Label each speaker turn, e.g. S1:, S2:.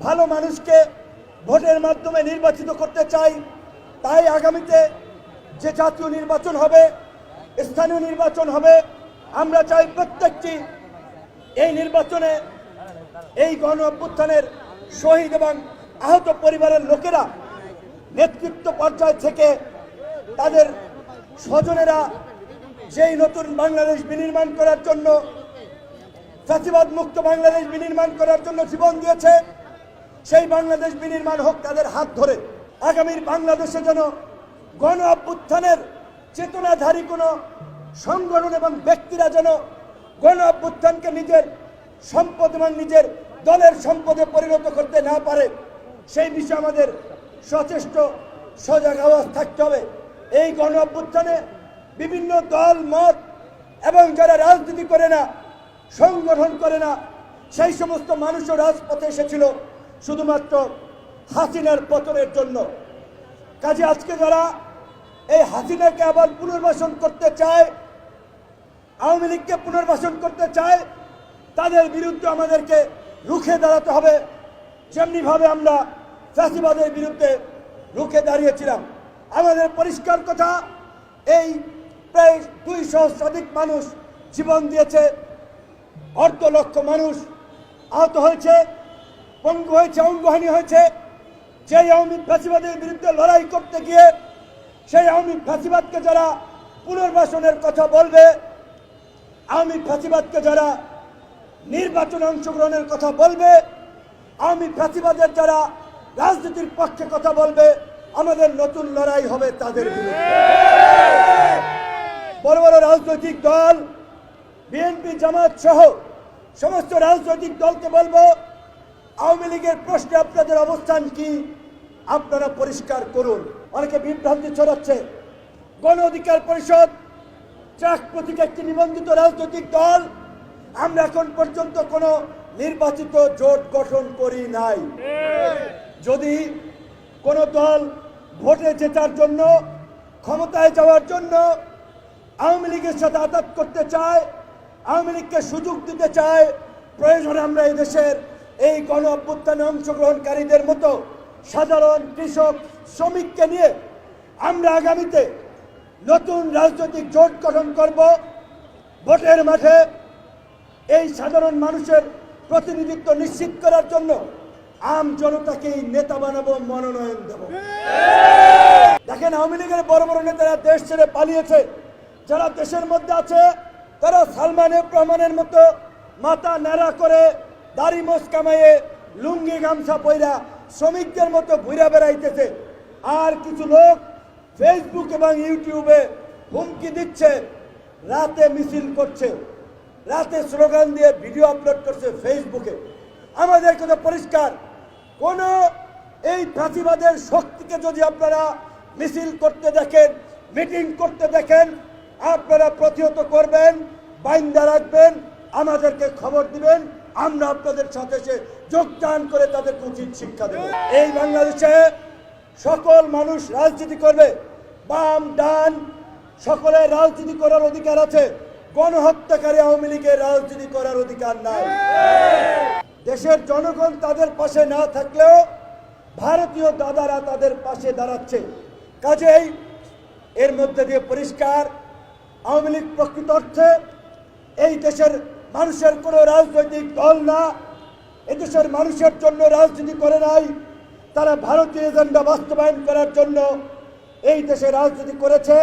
S1: ভালো মানুষকে ভোটের মাধ্যমে নির্বাচিত করতে চাই, তাই আগামীতে যে জাতীয় নির্বাচন হবে, স্থানীয় নির্বাচন হবে, আমরা চাই প্রত্যেকটি এই নির্বাচনে এই গণ অভ্যুত্থানের শহীদ এবং আহত পরিবারের লোকেরা নেতৃত্ব পর্যায় থেকে তাদের স্বজনেরা যেই নতুন বাংলাদেশ বিনির্মাণ করার জন্য জাতিবাদ মুক্ত বাংলাদেশ বিনির্মাণ করার জন্য জীবন দিয়েছে সেই বাংলাদেশ বিনির্মাণ হোক তাদের হাত ধরে। আগামীর বাংলাদেশে যেন গণ অভ্যুত্থানের চেতনাধারী কোনো সংগঠন এবং ব্যক্তিরা যেন গণ অভ্যুত্থানকে নিজের সম্পদ এবং নিজের দলের সম্পদে পরিণত করতে না পারে, সেই বিষয়ে আমাদের সচেষ্ট, সজাগ আওয়াজ থাকতে হবে। এই গণ অভ্যুত্থানে বিভিন্ন দল, মত এবং যারা রাজনীতি করে না, সংগঠন করে না, সেই সমস্ত মানুষও রাজপথে এসেছিল। শুধুমাত্র হাসিনার পতনের জন্য। কাজে আজকে যারা এই হাসিনাকে আবার পুনর্বাসন করতে চায়, আওয়ামী লীগকে পুনর্বাসন করতে চায়, তাদের বিরুদ্ধে আমাদেরকে রুখে দাঁড়াতে হবে। যেমনিভাবে আমরা ফ্যাসিবাদের বিরুদ্ধে রুখে দাঁড়িয়েছিলাম। আমাদের পরিষ্কার কথা, এই প্রায় দুই সহস্রাধিক মানুষ জীবন দিয়েছে, অর্ধ লক্ষ মানুষ আহত হয়েছে। পঙ্গু হয়েছে, অঙ্গহানি হয়েছে, সেই আওয়ামী ফ্যাসিবাদের বিরুদ্ধে লড়াই করতে গিয়ে সেই আওয়ামী ফ্যাসিবাদকে যারা পুনর্বাসনের কথা বলবে, আওয়ামী ফ্যাসিবাদকে যারা নির্বাচনে অংশগ্রহণের কথা বলবে, আওয়ামী ফ্যাসিবাদের যারা রাজনীতির পক্ষে কথা বলবে, আমাদের নতুন লড়াই হবে তাদের বড় বড় রাজনৈতিক দল, বিএনপি, জামাত সহ সমস্ত রাজনৈতিক দলকে বলব আওয়ামী লীগের প্রশ্নে আপনাদের অবস্থান কি? আপনারা পরিষ্কার করুন। অনেকে বিভ্রান্তি ছড়াচ্ছে। গণ অধিকার পরিষদ, ট্রাক প্রতীক একটি নিবন্ধিত রাজনৈতিক দল। আমরা এখন পর্যন্ত কোনো নির্বাচিত জোট গঠন করি নাই। যদি কোনো দল ভোটে জেতার জন্য, ক্ষমতায় যাওয়ার জন্য আওয়ামী লীগের সাথে আঘাত করতে চায়, আওয়ামী লীগকে সুযোগ দিতে চায়, প্রয়োজনে আমরা এই দেশের এই গণ অভ্যুত্থানে অংশগ্রহণকারীদের মতো সাধারণ কৃষক, শ্রমিককে নিয়ে আমরা আগামীতে নতুন রাজনৈতিক জোট গঠন করব। ভোটের মাঠে এই সাধারণ মানুষের প্রতিনিধিত্ব নিশ্চিত করার জন্য আম জনতাকেই নেতা বানাবো, মনোনয়ন দেব। দেখেন, আওয়ামী লীগের বড় বড় নেতারা দেশ ছেড়ে পালিয়েছে। যারা দেশের মধ্যে আছে, তারা সালমান রহমানের মতো মাথা ন্যাড়া করে দাড়ি মোষ কামাইয়ে লুঙ্গি গামছা পইরা শ্রমিকদের মতো ঘুরে বেড়াইতেছে। আর কিছু লোক ফেসবুক এবং ইউটিউবে হুমকি দিচ্ছে, রাতে মিছিল করছে। রাতে স্লোগান দিয়ে ভিডিও আপলোড করছে ফেসবুকে আমাদের কথা পরিষ্কার, কোন এই ফাঁসিবাদের শক্তিকে যদি আপনারা মিছিল করতে দেখেন, মিটিং করতে দেখেন, আপনারা প্রতিহত করবেন, বাইন্দা রাখবেন, আমাদেরকে খবর দিবেন। আমরা আপনাদের সাথে সে যোগদান করে তাদের উচিত শিক্ষা দেব। এই বাংলাদেশে সকল মানুষ রাজনীতি করবে। বাম, ডান সকলের রাজনীতি করার অধিকার আছে। গণহত্যাকারী আওয়ামী লীগের রাজনীতি করার অধিকার নাই। দেশের জনগণ তাদের পাশে না থাকলেও ভারতীয় দাদারা তাদের পাশে দাঁড়াচ্ছে। কাজেই এর মধ্যে দিয়ে পরিষ্কার, আওয়ামী লীগ প্রকৃত অর্থে এই দেশের মানুষের কোনো রাজনৈতিক দল না, এদেশের মানুষের জন্য রাজনীতি করে নাই, তারা ভারতীয় এজেন্ডা বাস্তবায়ন করার জন্য এই দেশে রাজনীতি করেছে।